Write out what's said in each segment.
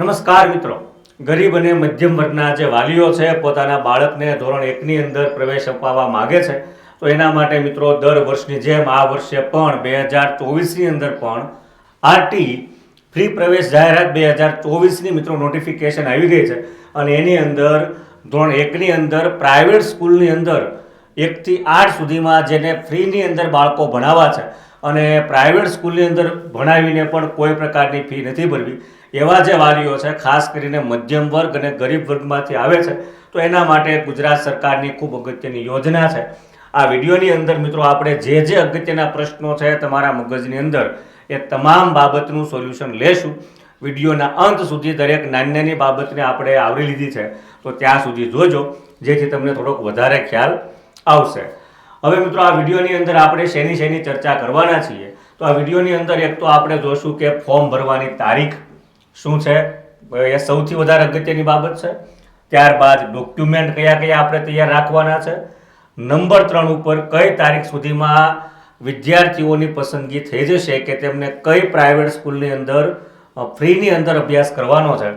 નમસ્કાર મિત્રો. ગરીબ અને મધ્યમ વર્ગના જે વાલીઓ છે, પોતાના બાળકને ધોરણ એકની અંદર પ્રવેશ અપાવવા માગે છે, તો એના માટે મિત્રો દર વર્ષની જેમ આ વર્ષે પણ બે હજાર ચોવીસની અંદર પણ આરટી ફ્રી પ્રવેશ જાહેરાત બે હજાર ચોવીસની મિત્રો નોટિફિકેશન આવી ગઈ છે અને એની અંદર ધોરણ એકની અંદર પ્રાઇવેટ સ્કૂલની અંદર એકથી આઠ સુધીમાં જેને ફ્રીની અંદર બાળકો ભણાવવા છે અને પ્રાઇવેટ સ્કૂલની અંદર ભણાવીને પણ કોઈ પ્રકારની ફી નથી ભરવી. એવા જે વાલીઓ છે, ખાસ કરીને મધ્યમ વર્ગ અને ગરીબ વર્ગમાંથી આવે છે, તો એના માટે ગુજરાત સરકારની ખૂબ અગત્યની યોજના છે. આ વિડીયોની અંદર મિત્રો આપણે જે જે અગત્યના પ્રશ્નો છે તમારા મગજની અંદર, એ તમામ બાબતનું સોલ્યુશન લેશું. વિડીયોના અંત સુધી દરેક નાની નાની બાબતને આપણે આવરી લીધી છે, તો ત્યાં સુધી જોજો. જેથી તમને થોડોક વધારે ખ્યાલ આવશે. હવે મિત્રો આ વિડીયોની અંદર આપણે શેની શેની ચર્ચા કરવાના છીએ? તો આ વિડીયોની અંદર એક તો આપણે જોશું કે ફોર્મ ભરવાની તારીખ શું છે? એ સૌથી વધારે અગત્યની બાબત છે. ત્યારબાદ ડોક્યુમેન્ટ કયા કયા આપણે તૈયાર રાખવાના છે. નંબર ત્રણ ઉપર કઈ તારીખ સુધીમાં વિદ્યાર્થીઓની પસંદગી થઈ જશે કે તેમને કઈ પ્રાઇવેટ સ્કૂલની અંદર ફ્રીની અંદર અભ્યાસ કરવાનો છે.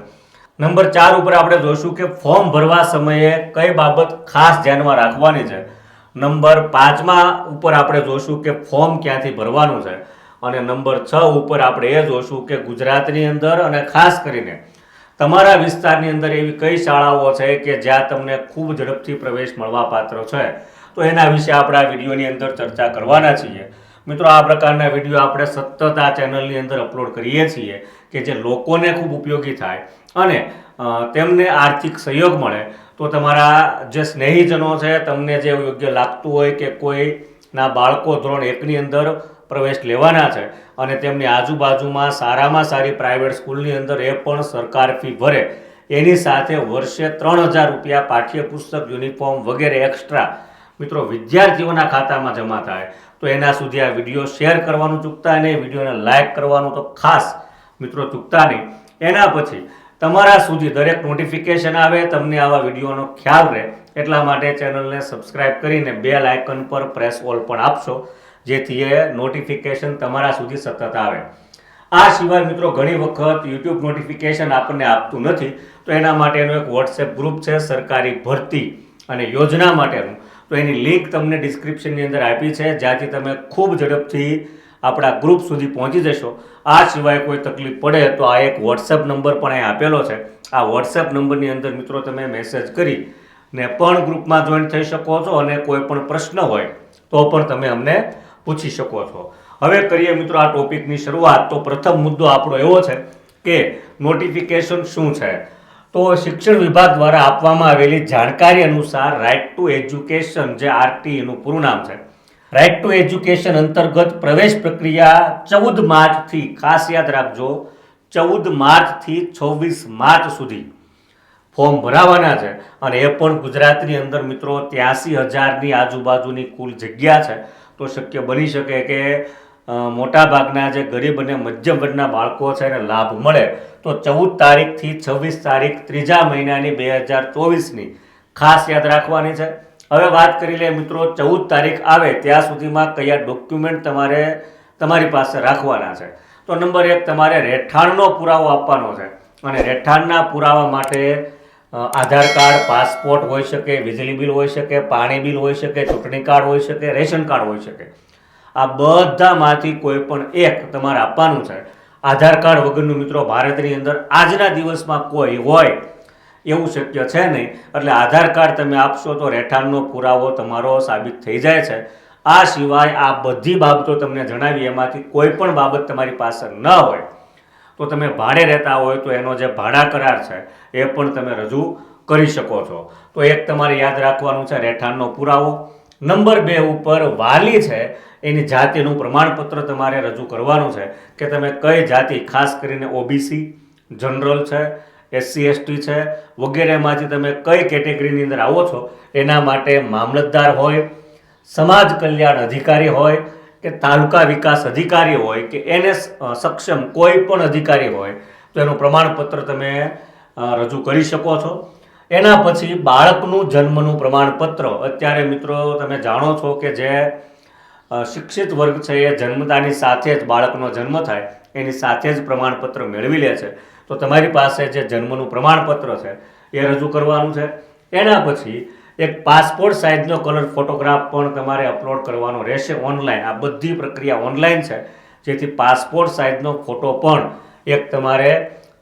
નંબર ચાર ઉપર આપણે જોઈશું કે ફોર્મ ભરવા સમયે કઈ બાબત ખાસ ધ્યાનમાં રાખવાની છે. નંબર પાંચમાં ઉપર આપણે જોઈશું કે ફોર્મ ક્યાંથી ભરવાનું છે અને નંબર છ ઉપર આપણે એ જોઈશું કે ગુજરાતની અંદર અને ખાસ કરીને તમારા વિસ્તારની અંદર એવી કઈ શાળાઓ છે કે જ્યાં તમને ખૂબ ઝડપથી પ્રવેશ મળવા પાત્ર છે? તો એના વિશે આપણે આ વિડીયોની અંદર ચર્ચા કરવાના છીએ. મિત્રો, આ પ્રકારના વીડિયો આપણે સતત આ ચેનલની અંદર અપલોડ કરીએ છીએ કે જે લોકોને ખૂબ ઉપયોગી થાય અને તેમને આર્થિક સહયોગ મળે. તો તમારા જે સ્નેહીજનો છે, તમને જે યોગ્ય લાગતું હોય કે કોઈના બાળકો ધોરણ એકની અંદર પ્રવેશ લેવાના છે અને તેમની આજુબાજુમાં સારામાં સારી પ્રાઇવેટ સ્કૂલની અંદર એ પણ સરકાર ફી ભરે, એની સાથે વર્ષે ત્રણ હજાર રૂપિયા પાઠ્યપુસ્તક, યુનિફોર્મ વગેરે એક્સ્ટ્રા મિત્રો વિદ્યાર્થીઓના ખાતામાં જમા થાય, તો એના સુધી આ વીડિયો શેર કરવાનું ચૂકતા નહીં, વિડીયોને લાઇક કરવાનું તો ખાસ મિત્રો ચૂકતા નહીં. એના પછી તમારા સુધી દરેક નોટિફિકેશન આવે, તમને આવા વિડીયોનો ખ્યાલ રહે. એટલા માટે ચેનલને સબસ્ક્રાઇબ કરીને બે લાઇકન પર પ્રેસ ઓલ પણ આપશો, જેથી એ નોટિફિકેશન તમારા સુધી સતત આવે. આ સિવાય મિત્રો, ઘણી વખત યુટ્યુબ નોટિફિકેશન આપણને આપતું નથી, તો એના માટેનો એક વોટ્સએપ ગ્રુપ છે, સરકારી ભરતી અને યોજના માટેનું. તો એની લિંક તમને ડિસ્ક્રિપ્શનની અંદર આપી છે, જ્યાંથી તમે ખૂબ ઝડપથી આપણા ગ્રુપ સુધી પહોંચી જશો. આ સિવાય કોઈ તકલીફ પડે તો આ એક વોટ્સએપ નંબર પણ અહીં આપેલો છે. આ વોટ્સએપ નંબરની અંદર મિત્રો તમે મેસેજ કરી ને પણ ગ્રુપમાં જોઈન થઈ શકો છો અને કોઈ પણ પ્રશ્ન હોય તો પણ તમે અમને પૂછી શકો છો. હવે કરીએ મિત્રો આ ટોપિકની શરૂઆત. તો પ્રથમ મુદ્દો આપણો એવો છે કે નોટિફિકેશન શું છે? તો શિક્ષણ વિભાગ દ્વારા આપવામાં આવેલી જાણકારી અનુસાર રાઇટ ટુ એજ્યુકેશન જે આરટીનું પૂરું નામ છે રાઇટ ટુ એજ્યુકેશન અંતર્ગત પ્રવેશ પ્રક્રિયા ચૌદ માર્ચથી, ખાસ યાદ રાખજો, ચૌદ માર્ચથી છવ્વીસ માર્ચ સુધી. ફોર્મ ભરાવાના છે અને એ પણ ગુજરાતની અંદર મિત્રો ત્યાસી હજારની આજુબાજુની કુલ જગ્યા છે. તો શક્ય બની શકે કે મોટાભાગના જે ગરીબ અને મધ્યમ વર્ગના બાળકો છે એને લાભ મળે. તો ચૌદ તારીખથી છવ્વીસ તારીખ ત્રીજા મહિનાની બે હજાર ચોવીસની ખાસ યાદ રાખવાની છે. હવે વાત કરી લે મિત્રો, ચૌદ તારીખ આવે ત્યાં સુધીમાં કયા ડોક્યુમેન્ટ તમારે તમારી પાસે રાખવાના છે? તો નંબર એક, તમારે રહેઠાણનો પુરાવો આપવાનો છે. અને રહેઠાણના પુરાવા માટે આધાર કાર્ડ, પાસપોર્ટ હોઈ શકે, વીજળી બિલ હોઈ શકે, પાણી બિલ હોઈ શકે, ચૂંટણી કાર્ડ હોઈ શકે, રેશન કાર્ડ હોઈ શકે. આ બધામાંથી કોઈ પણ એક તમારે આપવાનું છે. આધાર કાર્ડ વગરનું મિત્રો ભારતની અંદર આજના દિવસમાં કોઈ હોય એવું શક્ય છે નહીં. એટલે આધાર કાર્ડ તમે આપશો તો રહેઠાણનો પુરાવો તમારો સાબિત થઈ જાય છે. આ સિવાય આ બધી બાબતો તમને જણાવી, એમાંથી કોઈ પણ બાબત તમારી પાસે ન હોય, તો તમે ભાડે રહેતા હોય તો એનો જે ભાડા કરાર છે, એ પણ તમે રજૂ કરી શકો છો. તો એક તમારે યાદ રાખવાનું છે, રહેઠાણનો પુરાવો. નંબર બે ઉપર વાલી છે, એની જાતિનું પ્રમાણપત્ર તમારે રજૂ કરવાનું છે કે તમે કઈ જાતિ, ખાસ કરીને ઓબીસી, જનરલ છે એસસી, એસટી છે. વગેરેમાંથી તમે કઈ કેટેગરીની અંદર આવો છો, એના માટે મામલતદાર હોય, સમાજ કલ્યાણ અધિકારી હોય, કે તાલુકા વિકાસ અધિકારી હોય, કે એને સક્ષમ કોઈ પણ અધિકારી હોય, તો એનું પ્રમાણપત્ર તમે રજૂ કરી શકો છો. એના પછી બાળકનું જન્મનું પ્રમાણપત્ર. અત્યારે મિત્રો તમે જાણો છો કે જે શિક્ષિત વર્ગ છે, એ જન્મતાની સાથે જ બાળકનો જન્મ થાય, એની સાથે જ પ્રમાણપત્ર મેળવી લે છે. તો તમારી પાસે જે જન્મનું પ્રમાણપત્ર છે, એ રજૂ કરવાનું છે. એના પછી એક પાસપોર્ટ સાઇઝનો કલર ફોટોગ્રાફ પણ તમારે અપલોડ કરવાનો રહેશે ઓનલાઈન. આ બધી પ્રક્રિયા ઓનલાઈન છે, જેથી પાસપોર્ટ સાઇઝનો ફોટો પણ એક તમારે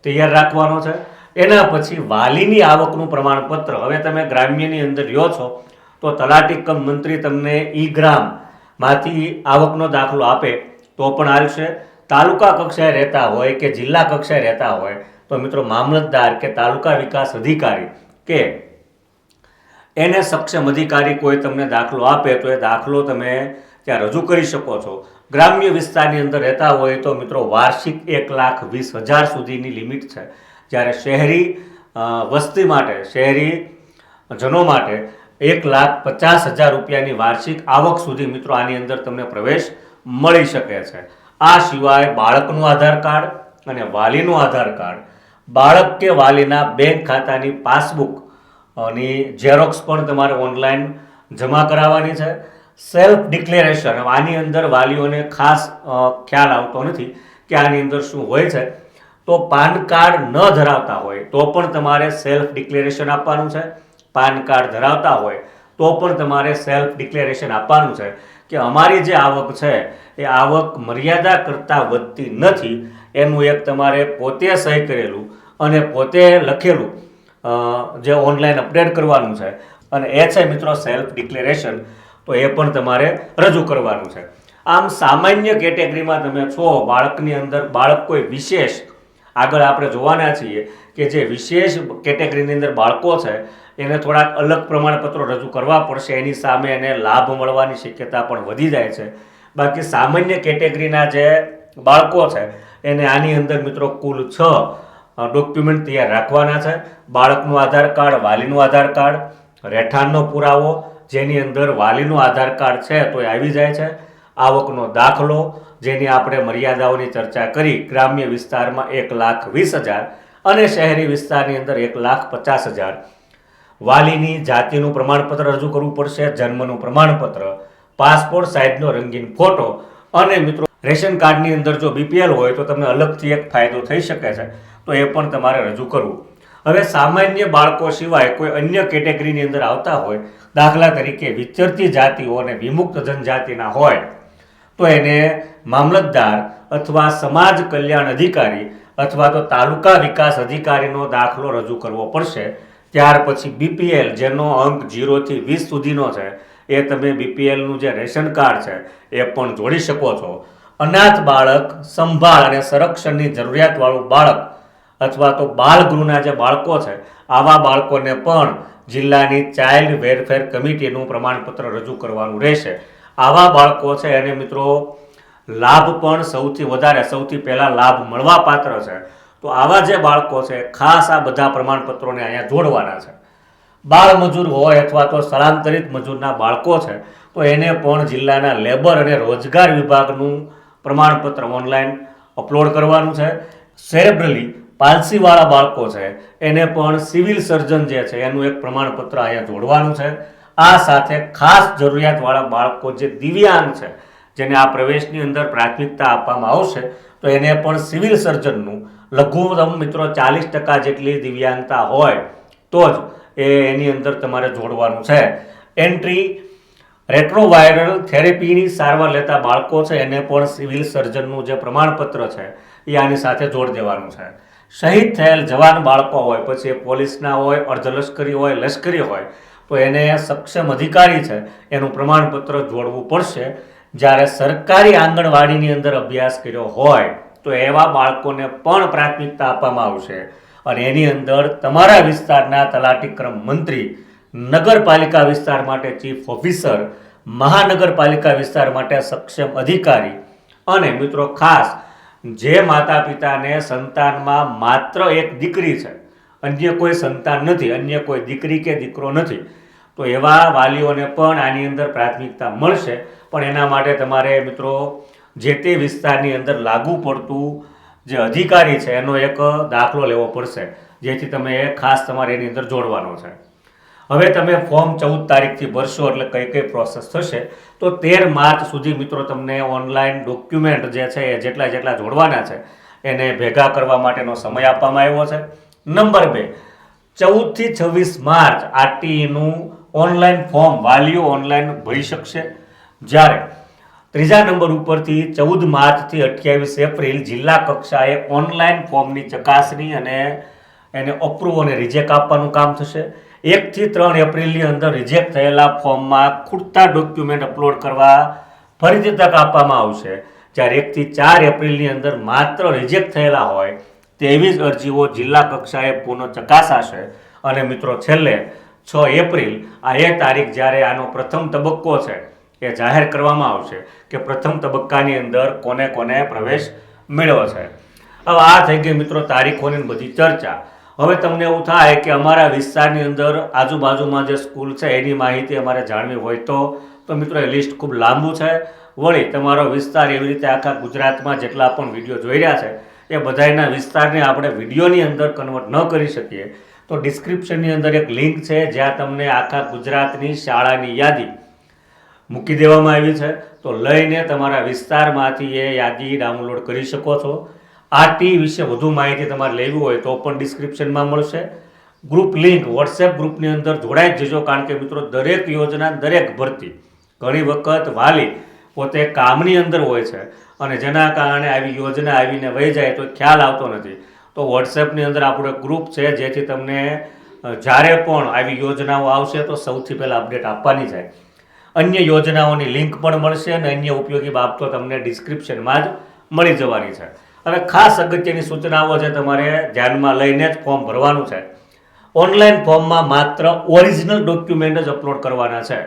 તૈયાર રાખવાનો છે. એના પછી વાલીની આવકનું પ્રમાણપત્ર. હવે તમે ગ્રામ્યની અંદર લ્યો છો, તો તલાટી કમ મંત્રી તમને ઈ ગ્રામમાંથી આવકનો દાખલો આપે, તો પણ આવશે. તાલુકા કક્ષાએ રહેતા હોય કે જિલ્લા કક્ષાએ રહેતા હોય, તો મિત્રો મામલતદાર કે તાલુકા વિકાસ અધિકારી કે એને સક્ષમ અધિકારી કોઈ તમને દાખલો આપે તો એ દાખલો તમે ત્યાં રજૂ કરી શકો છો. ગ્રામ્ય વિસ્તારની અંદર રહેતા હોય તો મિત્રો વાર્ષિક એક લાખ વીસ હજાર સુધીની લિમિટ છે. જ્યારે શહેરી વસ્તી માટે, શહેરી જનો માટે એક લાખ પચાસ હજાર રૂપિયાની વાર્ષિક આવક સુધી મિત્રો આની અંદર તમને પ્રવેશ મળી શકે છે. આ સિવાય બાળકનું આધાર કાર્ડ અને વાલીનું આધાર કાર્ડ, બાળક કે વાલીના બેંક ખાતાની પાસબુકની ઝેરોક્સ પણ તમારે ઓનલાઈન જમા કરાવવાની છે. સેલ્ફ ડિક્લેરેશન આની અંદર વાલીઓને ખાસ ખ્યાલ આવતો નથી કે આની અંદર શું હોય છે. તો પાન કાર્ડ ન ધરાવતા હોય તો પણ તમારે સેલ્ફ ડિક્લેરેશન આપવાનું છે. પાન કાર્ડ ધરાવતા હોય તો પણ તમારે સેલ્ફ ડિક્લેરેશન આપવાનું છે. કે અમારી જે આવક છે, એ આવક મર્યાદા કરતાં વધતી નથી. એનું એક તમારે પોતે સહી કરેલું અને પોતે લખેલું જે ઓનલાઈન અપડેટ કરવાનું છે. અને એ છે મિત્રો સેલ્ફ ડિક્લેરેશન તો એ પણ તમારે રજૂ કરવાનું છે. આમ સામાન્ય કેટેગરીમાં તમે છો, બાળકની અંદર બાળક કોઈ વિશેષ, આગળ આપણે જોવાના છીએ કે જે વિશેષ કેટેગરીની અંદર બાળકો છે એને થોડાક અલગ પ્રમાણપત્રો રજૂ કરવા પડશે. એની સામે એને લાભ મળવાની શક્યતા પણ વધી જાય છે. બાકી સામાન્ય કેટેગરીના જે બાળકો છે, એને આની અંદર મિત્રો કુલ છ ડોક્યુમેન્ટ તૈયાર રાખવાના છે. બાળકનું આધાર કાર્ડ, વાલીનું આધાર કાર્ડ, રહેઠાણનો પુરાવો, જેની અંદર વાલીનું આધાર કાર્ડ છે તો એ આવી જાય છે. આવકનો દાખલો, જેની આપણે મર્યાદાઓની ચર્ચા કરી, ગ્રામ્ય વિસ્તારમાં એક લાખ વીસ હજાર અને શહેરી વિસ્તારની અંદર એક લાખ પચાસ હજાર. વાલીની જાતિનું પ્રમાણપત્ર રજૂ કરવું પડશે, જન્મનું પ્રમાણપત્ર, પાસપોર્ટ સાઇઝનો રંગીન ફોટો અને મિત્રો રેશન કાર્ડની અંદર જો બીપીએલ હોય તો તમને અલગથી એક ફાયદો થઈ શકે છે, તો એ પણ તમારે રજૂ કરવું. હવે સામાન્ય બાળકો સિવાય કોઈ અન્ય કેટેગરીની અંદર આવતા હોય, દાખલા તરીકે વિચરતી જાતિઓ અને વિમુક્ત જનજાતિના હોય, તો એને મામલતદાર અથવા સમાજ કલ્યાણ અધિકારી અથવા તો તાલુકા વિકાસ અધિકારીનો દાખલો રજૂ કરવો પડશે. ત્યાર પછી બીપીએલ જેનો અંક જીરોથી વીસ સુધીનો છે, એ તમે બીપીએલનું જે રેશન કાર્ડ છે, એ પણ જોડી શકો છો. અનાથ બાળક, સંભાળ અને સંરક્ષણની જરૂરિયાતવાળું બાળક અથવા તો બાળગૃહના જે બાળકો છે, આવા બાળકોને પણ જિલ્લાની ચાઇલ્ડ વેલફેર કમિટીનું પ્રમાણપત્ર રજૂ કરવાનું રહેશે. આવા બાળકો છે, એને મિત્રો લાભ પણ સૌથી વધારે, સૌથી પહેલાં લાભ મળવાપાત્ર છે. તો આવા જે બાળકો છે, ખાસ આ બધા પ્રમાણપત્રોને અહીંયા જોડવાના છે. બાળ મજૂર હોય અથવા તો સ્થળાંતરિત મજૂરના બાળકો છે, તો એને પણ જિલ્લાના લેબર અને રોજગાર વિભાગનું પ્રમાણપત્ર ઓનલાઈન અપલોડ કરવાનું છે. સેરેબ્રલી પાલસીવાળા બાળકો છે, એને પણ સિવિલ સર્જન જે છે, એનું એક પ્રમાણપત્ર અહીંયા જોડવાનું છે. આ સાથે ખાસ જરૂરિયાતવાળા બાળકો જે દિવ્યાંગ છે, જેને આ પ્રવેશની અંદર પ્રાથમિકતા આપવામાં આવશે, તો એને પણ સિવિલ સર્જનનું લઘુત્તમ મિત્રો ચાલીસ ટકા જેટલી દિવ્યાંગતા હોય, તો જ એ એની અંદર તમારે જોડવાનું છે. એન્ટ્રી રેટ્રોવાયરલ થેરેપીની સારવાર લેતા બાળકો છે, એને પણ સિવિલ સર્જનનું જે પ્રમાણપત્ર છે, એ આની સાથે જોડ દેવાનું છે. શહીદ થયેલ જવાન બાળકો હોય, પછી એ પોલીસના હોય, અર્ધલશ્કરી હોય, લશ્કરી હોય, તો એને સક્ષમ અધિકારી છે, એનું પ્રમાણપત્ર જોડવું પડશે. જ્યારે સરકારી આંગણવાડીની અંદર અભ્યાસ કર્યો હોય તો એવા બાળકોને પણ પ્રાથમિકતા આપવામાં આવશે. અને એની અંદર તમારા વિસ્તારના તલાટી ક્રમ મંત્રી, નગરપાલિકા વિસ્તાર માટે ચીફ ઓફિસર, મહાનગરપાલિકા વિસ્તાર માટે સક્ષમ અધિકારી અને મિત્રો ખાસ જે માતા પિતાને સંતાનમાં માત્ર એક દીકરી છે, અન્ય કોઈ સંતાન નથી, અન્ય કોઈ દીકરી કે દીકરો નથી, તો એવા વાલીઓને પણ આની અંદર પ્રાથમિકતા મળશે. પણ એના માટે તમારે મિત્રો જે તે વિસ્તારની અંદર લાગુ પડતું જે અધિકારી છે, એનો એક દાખલો લેવો પડશે, જેથી તમે એ ખાસ તમારે એની અંદર જોડવાનો છે. હવે તમે ફોર્મ ચૌદ તારીખથી ભરશો એટલે કઈ કઈ પ્રોસેસ થશે, તો તેર માર્ચ સુધી મિત્રો તમને ઓનલાઈન ડોક્યુમેન્ટ જે છે, એ જેટલા જેટલા જોડવાના છે, એને ભેગા કરવા માટેનો સમય આપવામાં આવ્યો છે. નંબર બે, ચૌદથી છવ્વીસ માર્ચ આરટીઈનું ઓનલાઈન ફોર્મ, વાલીઓ ઓનલાઈન ભરી શકશે. જ્યારે ત્રીજા નંબર ઉપરથી ચૌદ માર્ચથી અઠ્યાવીસ એપ્રિલ જિલ્લા કક્ષાએ ઓનલાઈન ફોર્મની ચકાસણી અને એને અપ્રૂવ અને રિજેક્ટ આપવાનું કામ થશે. એકથી ત્રણ એપ્રિલની અંદર રિજેક્ટ થયેલા ફોર્મમાં ખૂટતા ડોક્યુમેન્ટ અપલોડ કરવા ફરીથી તક આપવામાં આવશે. જ્યારે એકથી ચાર એપ્રિલની અંદર માત્ર રિજેક્ટ થયેલા હોય તેવી જ અરજીઓ જિલ્લા કક્ષાએ પુનઃ ચકાસાશે. અને મિત્રો, છેલ્લે છ એપ્રિલ, આ એ તારીખ જ્યારે આનો પ્રથમ તબક્કો છે એ જાહેર કરવામાં આવશે કે પ્રથમ તબક્કાની અંદર કોને કોને પ્રવેશ મેળવો છે. હવે આ થઈ ગઈ મિત્રો તારીખોની બધી ચર્ચા. હવે તમને એવું થાય કે અમારા વિસ્તારની અંદર આજુબાજુમાં જે સ્કૂલ છે એની માહિતી અમારે જાણવી હોય તો તો મિત્રો એ લિસ્ટ ખૂબ લાંબુ છે. વળી તમારો વિસ્તાર એવી રીતે આખા ગુજરાતમાં જેટલા પણ વીડિયો જોઈ રહ્યા છે, એ બધાયના વિસ્તારને આપણે વિડીયોની અંદર કન્વર્ટ ન કરી શકીએ. તો ડિસ્ક્રિપ્શનની અંદર એક લિંક છે જ્યાં તમને આખા ગુજરાતની શાળાની યાદી મૂકી દેવામાં આવી છે. તો લઈને તમારા વિસ્તારમાંથી એ યાદી ડાઉનલોડ કરી શકો છો. આરટી વિશે વધુ માહિતી તમારે લેવી હોય તો પણ ડિસ્ક્રિપ્શનમાં મળશે. ગ્રુપ લિંક વોટ્સએપ ગ્રુપની અંદર જોડાઈ જ જજો, કારણ કે મિત્રો દરેક યોજના, દરેક ભરતી ઘણી વખત વાલી પોતે કામની અંદર હોય છે અને જેના કારણે આવી યોજના આવીને વહી જાય તો ખ્યાલ આવતો નથી. તો વોટ્સએપની અંદર આપણું ગ્રુપ છે, જેથી તમને જ્યારે પણ આવી યોજનાઓ આવશે તો સૌથી પહેલાં અપડેટ આપવાની જાય. અન્ય યોજનાઓની લિંક પણ મળશે અને અન્ય ઉપયોગી બાબતો તમને ડિસ્ક્રિપ્શનમાં જ મળી જવાની છે. અને ખાસ અગત્યની સૂચનાઓ છે તમારે ધ્યાનમાં લઈને જ ફોર્મ ભરવાનું છે. ઓનલાઈન ફોર્મમાં માત્ર ઓરિજિનલ ડોક્યુમેન્ટ જ અપલોડ કરવાના છે.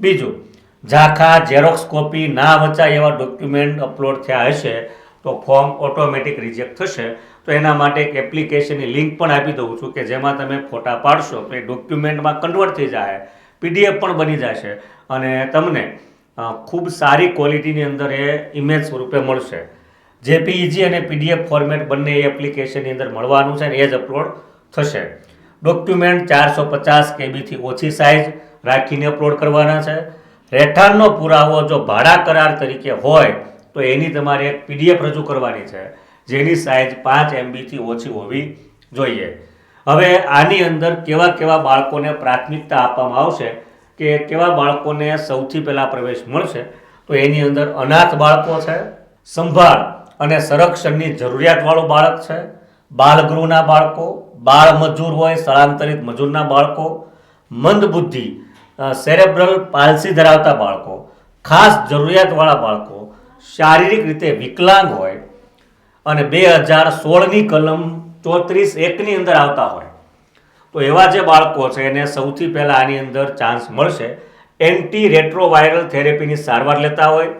બીજું, ઝાખા, ઝેરોક્સ કોપી ના વચાય એવા ડોક્યુમેન્ટ અપલોડ થયા હશે તો ફોર્મ ઓટોમેટિક રિજેક્ટ થશે. તો એના માટે એક એપ્લિકેશનની લિંક પણ આપી દઉં છું કે જેમાં તમે ફોટા પાડશો તો એ ડોક્યુમેન્ટમાં કન્વર્ટ થઈ જાય. પીડીએફ પણ બની જશે. અને તમને ખૂબ સારી ક્વોલિટીની અંદર એ ઇમેજ સ્વરૂપે મળશે. જેપીઈજી અને પીડીએફ ફોર્મેટ બંને એ એપ્લિકેશનની અંદર મળવાનું છે અને એ જ અપલોડ થશે. ડોક્યુમેન્ટ ચારસો પચાસ કેબીથી ઓછી સાઇઝ રાખીને અપલોડ કરવાના છે. રહેઠાણનો પુરાવો જો ભાડા કરાર તરીકે હોય, તો એની તમારે એક પીડીએફ રજૂ કરવાની છે. જેની સાઇઝ પાંચ એમબીથી ઓછી હોવી જોઈએ. હવે આની અંદર કેવા કેવા બાળકોને પ્રાથમિકતા આપવામાં આવશે કે કેવા બાળકોને સૌથી પહેલાં પ્રવેશ મળશે, તો એની અંદર અનાથ બાળકો છે, સંભાળ અને સંરક્ષણની જરૂરિયાતવાળું બાળક છે, બાળગૃહના બાળકો બાળ મજૂર હોય, સ્થળાંતરિત મજૂરના બાળકો, મંદબુદ્ધિ સેરેબ્રલ પાલસી ધરાવતા બાળકો, ખાસ જરૂરિયાતવાળા બાળકો, શારીરિક રીતે વિકલાંગ હોય અને બે હજાર સોળની કલમ ચોત્રીસ એકની અંદર આવતા હોય. તો એવા જે બાળકો છે, એને સૌથી પહેલાં આની અંદર ચાન્સ મળશે. એન્ટી રેટ્રોવાયરલ થેરેપીની સારવાર લેતા હોય.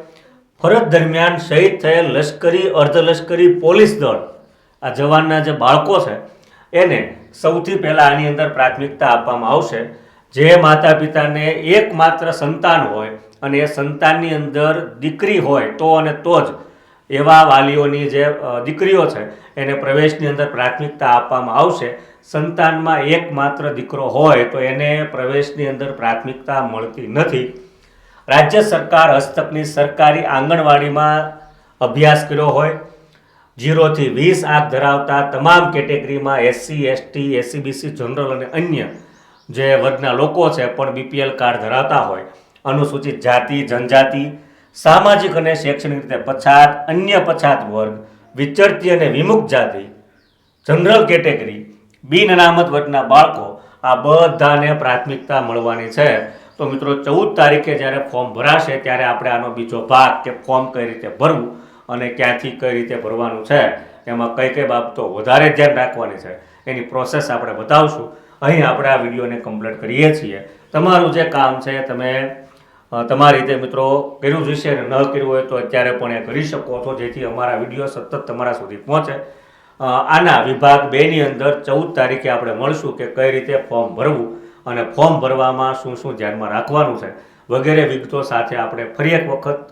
ફરજ દરમિયાન શહીદ થયેલ લશ્કરી, અર્ધલશ્કરી પોલીસ દળ, આ જવાનના જે બાળકો છે, એને સૌથી પહેલાં આની અંદર પ્રાથમિકતા આપવામાં આવશે. જે માતા પિતાને એકમાત્ર સંતાન હોય અને એ સંતાનની અંદર દીકરી હોય તો અને તો જ એવા વાલીઓની જે દીકરીઓ છે, એને પ્રવેશની અંદર પ્રાથમિકતા આપવામાં આવશે. સંતાનમાં એકમાત્ર દીકરો હોય તો એને પ્રવેશની અંદર પ્રાથમિકતા મળતી નથી. રાજ્ય સરકાર હસ્તકની સરકારી આંગણવાડીમાં અભ્યાસ કર્યો હોય. જીરોથી વીસ આંક ધરાવતા તમામ કેટેગરીમાં એસસી, એસટી, એસસીબીસી, જનરલ અને અન્ય જે વર્ગના લોકો છે, પણ બીપીએલ કાર્ડ ધરાવતા હોય. અનુસૂચિત જાતિ, જનજાતિ સામાજિક અને શૈક્ષણિક રીતે પછાત અન્ય પછાત વર્ગ, વિચરતી અને વિમુક્ત જાતિ, જનરલ કેટેગરી, બિન અનામત વર્ગના બાળકો આ બધાને પ્રાથમિકતા મળવાની છે. તો મિત્રો, ચૌદ તારીખે જ્યારે ફોર્મ ભરાશે ત્યારે આપણે આનો બીજો ભાગ કે ફોર્મ કઈ રીતે ભરવું અને ક્યાંથી કઈ રીતે ભરવાનું છે, એમાં કઈ કઈ બાબતો વધારે ધ્યાન રાખવાની છે, એની પ્રોસેસ આપણે બતાવશું. અહીં આપણે આ વિડીયોને કમ્પ્લીટ કરીએ છીએ. તમારું જે કામ છે, તમે તમારી રીતે મિત્રો કર્યું જ હશે અને ન કર્યું હોય તો અત્યારે પણ એ કરી શકો છો, જેથી અમારા વીડિયો સતત તમારા સુધી પહોંચે. આના વિભાગ બેની અંદર ચૌદ તારીખે આપણે મળશું કે કઈ રીતે ફોર્મ ભરવું અને ફોર્મ ભરવામાં શું શું ધ્યાનમાં રાખવાનું છે, વગેરે વિગતો સાથે આપણે ફરી એક વખત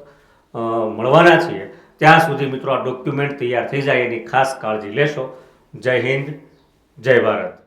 મળવાના છીએ. ત્યાં સુધી મિત્રો આ ડોક્યુમેન્ટ તૈયાર થઈ જાય એની ખાસ કાળજી લેશો. જય હિન્દ, જય ભારત.